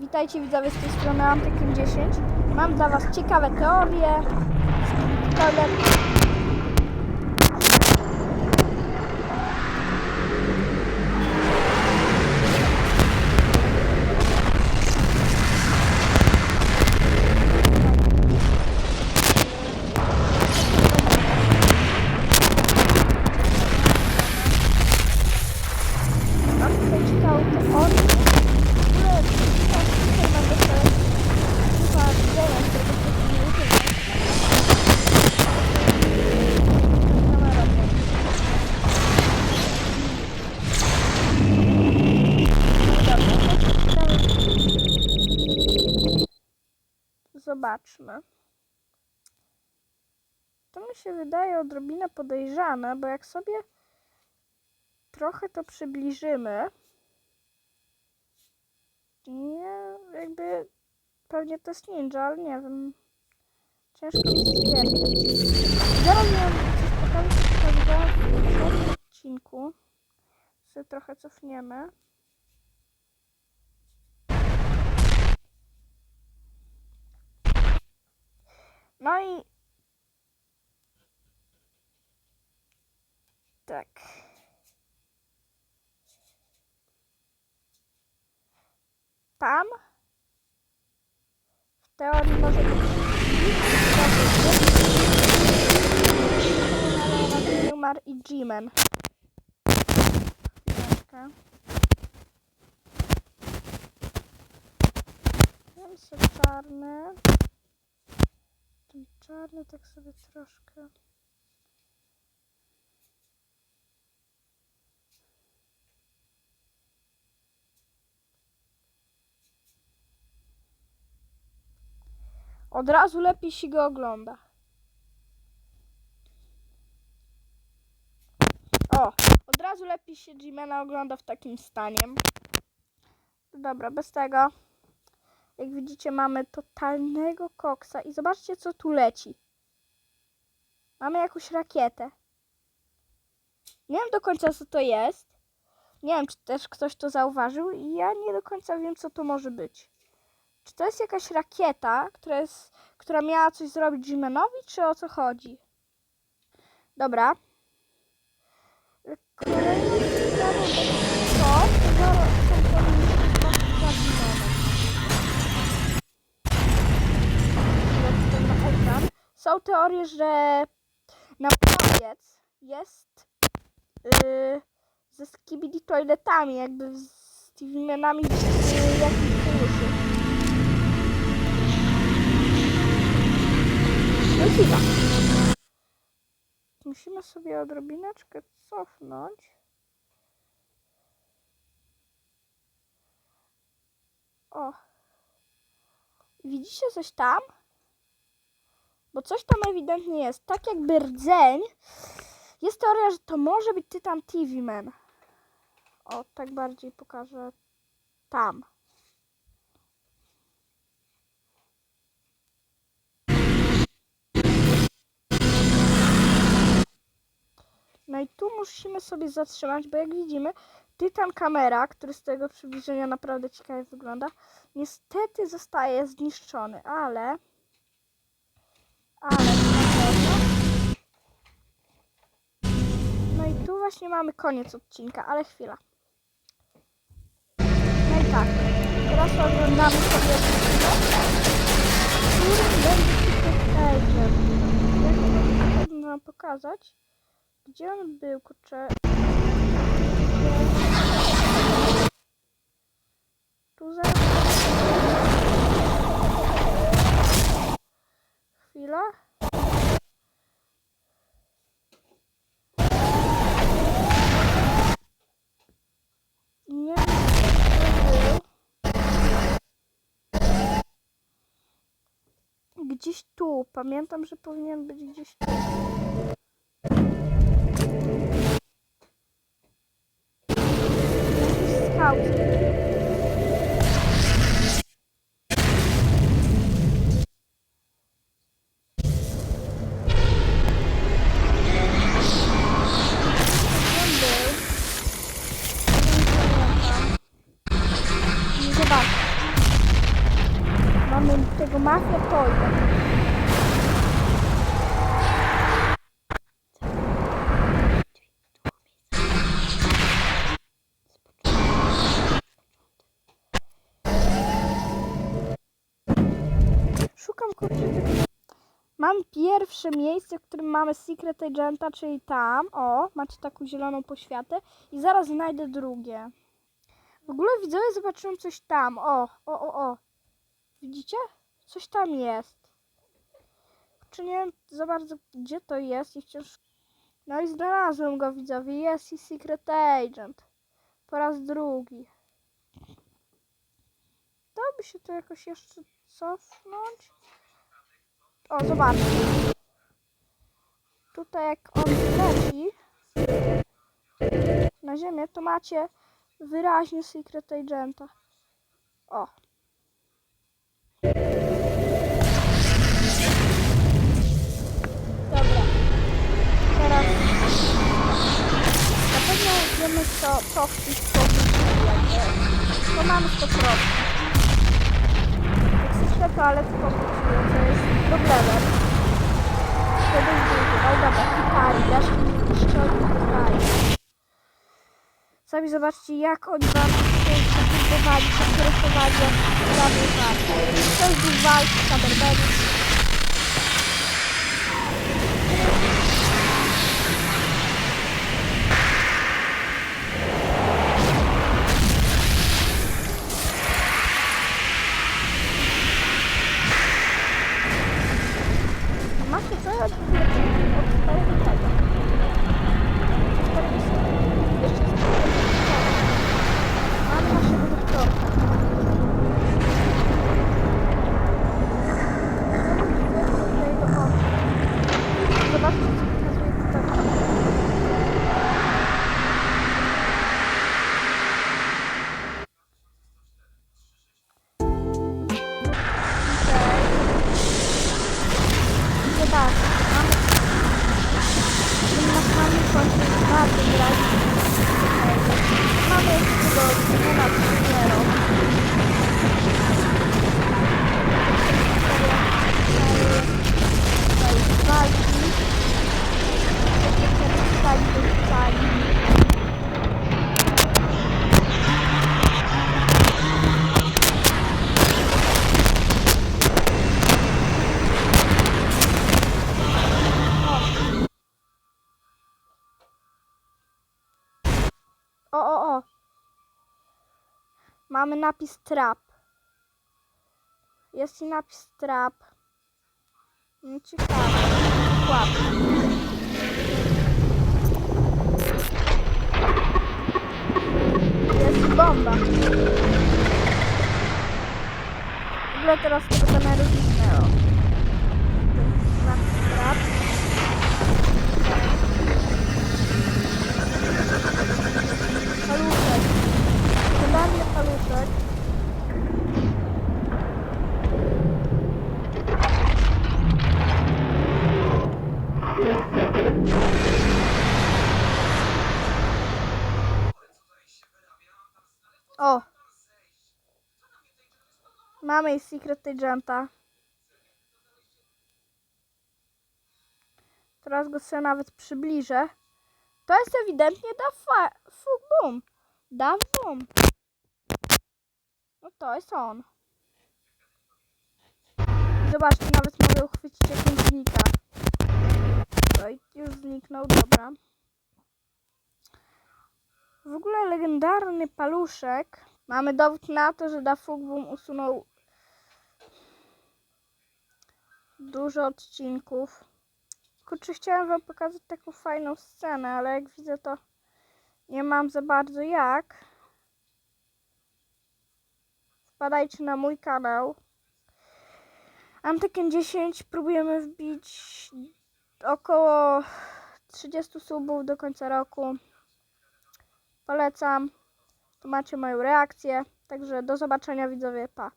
Witajcie widzowie z tej strony Antykiem10. Mam dla was ciekawe teorie. Toilet. Zobaczmy. To mi się wydaje odrobinę podejrzane, bo jak sobie trochę to przybliżymy, nie, jakby pewnie to jest ninja, ale nie wiem. Ciężko mi stwierdzić. Zaraz miałem coś pokazać, pokazywałam w odcinku. Sobie trochę cofniemy. No i tak. Tam w teorii może być Newmar i G-Man. Czarny. Ten czarny tak sobie troszkę. Od razu lepiej się go ogląda. O, od razu lepiej się Jimena ogląda w takim stanie. Dobra, bez tego. Jak widzicie, mamy totalnego koksa i zobaczcie, co tu leci. Mamy jakąś rakietę. Nie wiem do końca, co to jest. Nie wiem, czy też ktoś to zauważył i ja nie do końca wiem, co to może być. Czy to jest jakaś rakieta, która, jest, która miała coś zrobić Jimenowi, czy o co chodzi? Dobra. Kolejną Są teorie, że na koniec jest yy, ze skibidi toiletami, jakby z tymi yy, chwila. Musimy sobie odrobineczkę cofnąć. O. Widzicie coś tam? Bo coś tam ewidentnie jest. Tak jakby rdzeń. Jest teoria, że to może być Tytan TV Man. O, tak bardziej pokażę tam. No i tu musimy sobie zatrzymać, bo jak widzimy, Tytan kamera, który z tego przybliżenia naprawdę ciekawie wygląda, niestety zostaje zniszczony, ale... Ale... No i tu właśnie mamy koniec odcinka, ale chwila. No i tak, teraz oglądamy sobie odcinek, który będzie trudno nam pokazać? Gdzie on był, kurczę? Tu zaraz... Chwila. Nie wiem, gdzie był. Gdzieś tu. Pamiętam, że powinien być gdzieś tu. Kurczę. Mam pierwsze miejsce, w którym mamy Secret Agenta, czyli tam. O, macie taką zieloną poświatę. I zaraz znajdę drugie. W ogóle widzowie zobaczyłem coś tam. O, o, o, o. Widzicie? Coś tam jest. Czy nie wiem za bardzo, gdzie to jest i wciąż... No i znalazłem go, widzowie. Jest i Secret Agent. Po raz drugi. Dałoby się to jakoś jeszcze cofnąć? O, zobaczcie. Tutaj jak on leci na ziemię, to macie wyraźnie Secret Agenta. O. Dobra. Teraz na pewno wiemy co, co w tych To mamy 100%. Toksyczne toalety pokróciły, co jest problemem. To duży. Ale dobra, pali, dasz mi szczelnie pali. Sami zobaczcie, jak oni wam się budowali, przekierowali, jak prawie walki. To jest walki, kamerbeli. A Zobaczcie, mamy na samym końcu jest bardzo wyraźnie. Mamy jeszcze tego Simona Triniero. Tutaj walki. O, o, o. Mamy napis trap. Jest i napis trap. No, ciekawe. Łap. Jest bomba. W ogóle teraz tego kamery zniknęło. Paluszek. O! Mamy Secret Agenta. Teraz go sobie nawet przybliżę. To jest ewidentnie da fa... Fu, boom. Da boom. No to jest on. Zobaczcie, nawet mogę uchwycić jak on znika. No i już zniknął, dobra. W ogóle legendarny paluszek. Mamy dowód na to, że Dafugboom usunął dużo odcinków. Kurczę, chciałem wam pokazać taką fajną scenę, ale jak widzę to nie mam za bardzo jak. Wpadajcie na mój kanał. Antyken 10 próbujemy wbić około 30 subów do końca roku. Polecam. Macie moją reakcję. Także do zobaczenia widzowie. Pa.